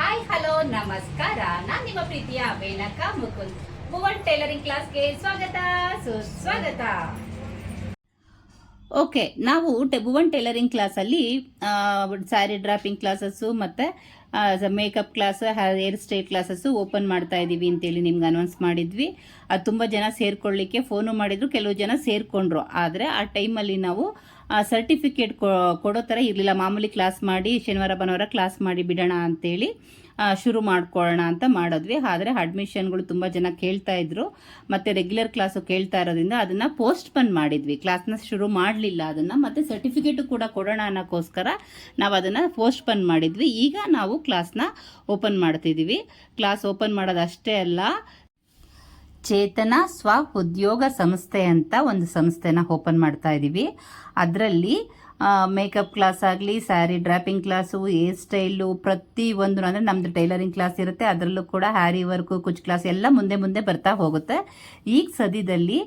Hi hello ನಮಸ್ಕಾರ. ನಾನು ನಿಮ್ಮ ಪ್ರೀತಿಯ ಮೇನಕ ಮುಕುಂದ್. ಭುವನ್ ಟೈಲರಿಂಗ್ ಕ್ಲಾಸ್ಗೆ ಸ್ವಾಗತ, ಸುಸ್ವಾಗತ. ಓಕೆ ನಾವು ಭುವನ್ ಟೈಲರಿಂಗ್ ಕ್ಲಾಸಲ್ಲಿ ಸ್ಯಾರಿ ಡ್ರಾಪಿಂಗ್ ಕ್ಲಾಸಸ್ಸು ಮತ್ತು makeup class hair style classes open ಮಾಡ್ತಾ ಇದ್ದೀವಿ ಅಂತೇಳಿ ನಿಮ್ಗೆ ಅನೌನ್ಸ್ ಮಾಡಿದ್ವಿ. ಅದು ತುಂಬ ಜನ ಸೇರ್ಕೊಳ್ಳಿಕ್ಕೆ ಫೋನು ಮಾಡಿದ್ರು, ಕೆಲವು ಜನ ಸೇರ್ಕೊಂಡ್ರು. ಆದರೆ ಆ ಟೈಮಲ್ಲಿ ನಾವು ಸರ್ಟಿಫಿಕೇಟ್ ಕೊಡೋ ಥರ ಇರಲಿಲ್ಲ. ಮಾಮೂಲಿ ಕ್ಲಾಸ್ ಮಾಡಿ, ಶನಿವಾರ, ಭಾನುವಾರ ಕ್ಲಾಸ್ ಮಾಡಿ ಬಿಡೋಣ ಅಂತೇಳಿ ಶುರು ಮಾಡ್ಕೊಳ್ಳೋಣ ಅಂತ ಮಾಡಿದ್ವಿ. ಆದರೆ ಅಡ್ಮಿಷನ್ಗಳು ತುಂಬ ಜನ ಕೇಳ್ತಾ ಇದ್ರು. ಮತ್ತು ರೆಗ್ಯುಲರ್ ಕ್ಲಾಸು ಕೇಳ್ತಾ ಇರೋದ್ರಿಂದ ಅದನ್ನು ಪೋಸ್ಟ್ ಪನ್ ಮಾಡಿದ್ವಿ ಕ್ಲಾಸ್ನ ಶುರು ಮಾಡಲಿಲ್ಲ ಅದನ್ನು. ಮತ್ತು ಸರ್ಟಿಫಿಕೇಟು ಕೂಡ ಕೊಡೋಣ ಅನ್ನೋಕ್ಕೋಸ್ಕರ ನಾವು ಅದನ್ನು ಪೋಸ್ಟ್ ಪನ್ ಮಾಡಿದ್ವಿ. ಈಗ ನಾವು ಕ್ಲಾಸ್ನ ಓಪನ್ ಮಾಡ್ತಿದ್ದೀವಿ ಕ್ಲಾಸ್ ಓಪನ್ ಮಾಡೋದಷ್ಟೇ ಅಲ್ಲ ಚೇತನ ಸ್ವ ಉದ್ಯೋಗ ಸಂಸ್ಥೆ ಅಂತ ಒಂದು ಸಂಸ್ಥೆನ ಓಪನ್ ಮಾಡ್ತಾ ಇದ್ದೀವಿ ಅದರಲ್ಲಿ ಮೇಕಪ್ ಕ್ಲಾಸ್ ಆಗಲಿ saree draping class hair style ಪ್ರತಿ ಒಂದು ಅಂದರೆ ನಮ್ಮದು ಟೈಲರಿಂಗ್ ಕ್ಲಾಸ್ ಇರುತ್ತೆ. ಅದರಲ್ಲೂ ಕೂಡ ಹ್ಯಾರಿ ವರ್ಕು ಕುಚ್ ಕ್ಲಾಸ್ ಎಲ್ಲ ಮುಂದೆ ಮುಂದೆ ಬರ್ತಾ ಹೋಗುತ್ತೆ. ಈಗ ಸದ್ಯದಲ್ಲಿ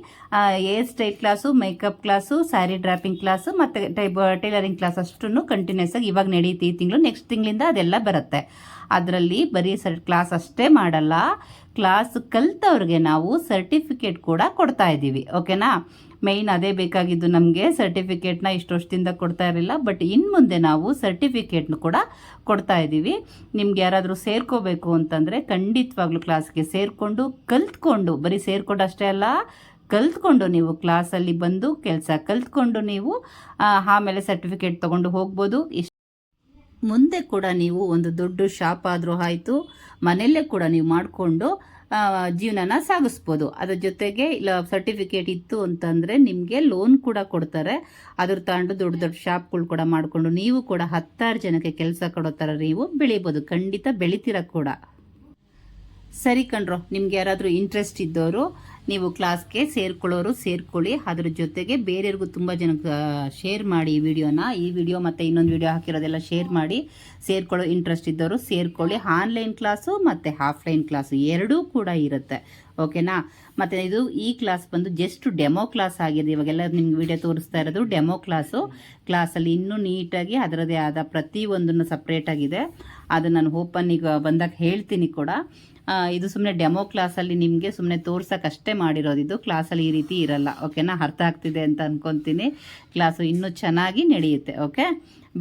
hair style class makeup class saree draping class ಮತ್ತು ಟೈಲರಿಂಗ್ ಕ್ಲಾಸ್ ಅಷ್ಟನ್ನು ಕಂಟಿನ್ಯೂಸ್ ಆಗಿ ಇವಾಗ ನಡೀತಿ ತಿಂಗಳು. ನೆಕ್ಸ್ಟ್ ತಿಂಗಳಿಂದ ಅದೆಲ್ಲ ಬರುತ್ತೆ. ಅದರಲ್ಲಿ ಬರೀ ಸರ್ ಕ್ಲಾಸ್ ಅಷ್ಟೇ ಮಾಡಲ್ಲ ಕ್ಲಾಸ್ ಕಲಿತವ್ರಿಗೆ ನಾವು ಸರ್ಟಿಫಿಕೇಟ್ ಕೂಡ ಕೊಡ್ತಾ ಇದ್ದೀವಿ ಓಕೆನಾ ಮೇಯ್ನ್ ಅದೇ ಬೇಕಾಗಿದ್ದು ನಮಗೆ ಸರ್ಟಿಫಿಕೇಟ್ನ ಇಷ್ಟು ವರ್ಷದಿಂದ ಕೊಡ್ತಾ ಇರಲಿಲ್ಲ ಬಟ್ ಇನ್ನು ಮುಂದೆ ನಾವು ಸರ್ಟಿಫಿಕೇಟ್ನು ಕೂಡ ಕೊಡ್ತಾ ಇದ್ದೀವಿ. ನಿಮ್ಗೆ ಯಾರಾದರೂ ಸೇರ್ಕೋಬೇಕು ಅಂತಂದರೆ ಖಂಡಿತವಾಗ್ಲೂ ಕ್ಲಾಸ್ಗೆ ಸೇರಿಕೊಂಡು, ಕಲ್ತ್ಕೊಂಡು, ಬರೀ ಸೇರ್ಕೊಂಡು ಅಷ್ಟೇ ಅಲ್ಲ, ಕಲ್ತ್ಕೊಂಡು ನೀವು ಕ್ಲಾಸಲ್ಲಿ ಬಂದು ಕೆಲಸ ಕಲ್ತ್ಕೊಂಡು ನೀವು ಆಮೇಲೆ ಸರ್ಟಿಫಿಕೇಟ್ ತೊಗೊಂಡು ಹೋಗ್ಬೋದು. ಇಷ್ಟು ಮುಂದೆ ಕೂಡ ನೀವು ಒಂದು ದೊಡ್ಡ ಶಾಪ್ ಆದರೂ ಆಯಿತು, ಮನೆಯಲ್ಲೇ ಕೂಡ ನೀವು ಮಾಡಿಕೊಂಡು ಜೀವನನ ಸಾಗಿಸ್ಬೋದು. ಅದರ ಜೊತೆಗೆ ಇಲ್ಲ ಸರ್ಟಿಫಿಕೇಟ್ ಇತ್ತು ಅಂತಂದರೆ ನಿಮಗೆ ಲೋನ್ ಕೂಡ ಕೊಡ್ತಾರೆ. ಅದ್ರ ತಗೊಂಡು ದೊಡ್ಡ ದೊಡ್ಡ ಶಾಪ್ಗಳು ಕೂಡ ಮಾಡಿಕೊಂಡು ನೀವು ಕೂಡ ಹತ್ತಾರು ಜನಕ್ಕೆ ಕೆಲಸ ಕೊಡೋ ಥರ ನೀವು ಬೆಳಿಬೋದು. ಖಂಡಿತ ಬೆಳಿತೀರ ಕೂಡ. ಸರಿ ಕಣ್ರೋ, ನಿಮ್ಗೆ ಯಾರಾದರೂ ಇಂಟ್ರೆಸ್ಟ್ ಇದ್ದವರು ನೀವು ಕ್ಲಾಸ್ಗೆ ಸೇರ್ಕೊಳ್ಳೋರು ಸೇರ್ಕೊಳ್ಳಿ. ಅದ್ರ ಜೊತೆಗೆ ಬೇರೆಯವ್ರಿಗೂ ತುಂಬ ಜನಕ್ಕೆ ಶೇರ್ ಮಾಡಿ ಈ ವಿಡಿಯೋನ. ಈ ವಿಡಿಯೋ ಮತ್ತು ಇನ್ನೊಂದು ವಿಡಿಯೋ ಹಾಕಿರೋದೆಲ್ಲ ಶೇರ್ ಮಾಡಿ. ಸೇರ್ಕೊಳ್ಳೋ ಇಂಟ್ರೆಸ್ಟ್ ಇದ್ದವರು ಸೇರ್ಕೊಳ್ಳಿ. ಆನ್ಲೈನ್ ಕ್ಲಾಸು ಮತ್ತು ಆಫ್ಲೈನ್ ಕ್ಲಾಸು ಎರಡೂ ಕೂಡ ಇರುತ್ತೆ. ಓಕೆನಾ? ಮತ್ತು ಇದು ಈ ಕ್ಲಾಸ್ ಬಂದು ಜಸ್ಟ್ ಡೆಮೋ ಕ್ಲಾಸ್ ಆಗಿದೆ. ಇವಾಗೆಲ್ಲ ನಿಮ್ಗೆ ವಿಡಿಯೋ ತೋರಿಸ್ತಾ ಇರೋದು ಡೆಮೋ ಕ್ಲಾಸು ಕ್ಲಾಸಲ್ಲಿ ಇನ್ನೂ ನೀಟಾಗಿ ಅದರದೇ ಆದ ಪ್ರತಿಯೊಂದನ್ನು ಸಪ್ರೇಟಾಗಿದೆ ಅದು ನಾನು ಓಪನ್ ಈಗ ಬಂದಾಗ ಹೇಳ್ತೀನಿ ಕೂಡ. ಇದು ಸುಮ್ಮನೆ ಡೆಮೋ ಕ್ಲಾಸಲ್ಲಿ ನಿಮಗೆ ಸುಮ್ಮನೆ ತೋರ್ಸೋಕ್ಕಷ್ಟೇ ಮಾಡಿರೋದು. ಇದು ಕ್ಲಾಸಲ್ಲಿ ಈ ರೀತಿ ಇರಲ್ಲ. ಓಕೆನಾ? ಅರ್ಥ ಆಗ್ತಿದೆ ಅಂತ ಅಂದ್ಕೊತೀನಿ ಕ್ಲಾಸು ಇನ್ನೂ ಚೆನ್ನಾಗಿ ನಡೆಯುತ್ತೆ. ಓಕೆ?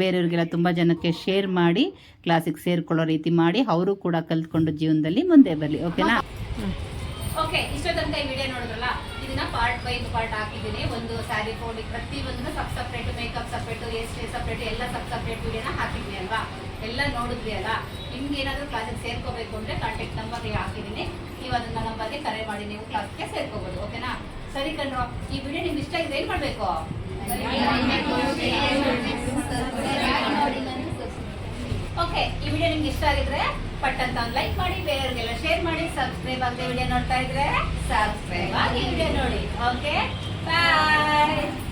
ಬೇರೆಯವ್ರಿಗೆಲ್ಲ ತುಂಬ ಜನಕ್ಕೆ ಶೇರ್ ಮಾಡಿ ಕ್ಲಾಸಿಗೆ ಸೇರ್ಕೊಳ್ಳೋ ರೀತಿ ಮಾಡಿ, ಅವರು ಕೂಡ ಕಲ್ತ್ಕೊಂಡು ಜೀವನದಲ್ಲಿ ಮುಂದೆ ಬರಲಿ. ಓಕೆನಾ? ಓಕೆ ಇಷ್ಟೋ ತನಕ ಈ ವಿಡಿಯೋ ನೋಡಿದ್ರಲ್ಲ, ಇದನ್ನ ಪಾರ್ಟ್ ಬೈ ಪಾರ್ಟ್ ಹಾಕಿದ್ದೀನಿ. ಒಂದು ಸ್ಯಾರಿ ಫೋಲ್ಡಿಂಗ್ ಪ್ರತಿ ಒಂದು ಸಬ್ ಸಪ್ರೇಟ್ ಮೇಕಪ್ ಸಪ್ರೇಟ್ ಎಸ್ಟೇ ಸಪ್ರೇಟ್ ಎಲ್ಲ ಸಬ್ ಸಪ್ರೇಟ್ ವಿಡಿಯೋನ ಹಾಕಿದ್ವಿ ಅಲ್ವಾ? ಎಲ್ಲ ನೋಡಿದ್ವಿ ಅಲ್ಲ? ನಿಮ್ಗೆ ಏನಾದರೂ ಕ್ಲಾಸಿಗೆ ಸೇರ್ಕೋಬೇಕು ಅಂದ್ರೆ ಕಾಂಟ್ಯಾಕ್ಟ್ ನಂಬರ್ ಹಾಕಿದ್ದೀನಿ. ನೀವು ಅದನ್ನ ನಂಬರ್ಗೆ ಕರೆ ಮಾಡಿ, ನೀವು ಕ್ಲಾಸ್ಗೆ ಸೇರ್ಕೋಬಹುದು ಓಕೆನಾ ಸರಿ ಕಣ್ರೋ, ಈ ವಿಡಿಯೋ ನಿಮ್ಗೆ ಇಷ್ಟ ಆಗಿದೆ ಏನು ಮಾಡ್ಬೇಕು? ಓಕೆ ಈ ವಿಡಿಯೋ ನಿಮ್ಗೆ ಇಷ್ಟ ಆಗಿದ್ರೆ ಪಟ್ ಒಂದು ಲೈಕ್ ಮಾಡಿ, ಬೇರೆಯವರಿಗೆಲ್ಲ ಶೇರ್ ಮಾಡಿ ಸಬ್ಸ್ಕ್ರೈಬ್ ಆಗದೆ ವಿಡಿಯೋ ನೋಡ್ತಾ ಇದ್ರೆ ಸಬ್ಸ್ಕ್ರೈಬ್ ಆಗಿ ವಿಡಿಯೋ ನೋಡಿ. Okay bye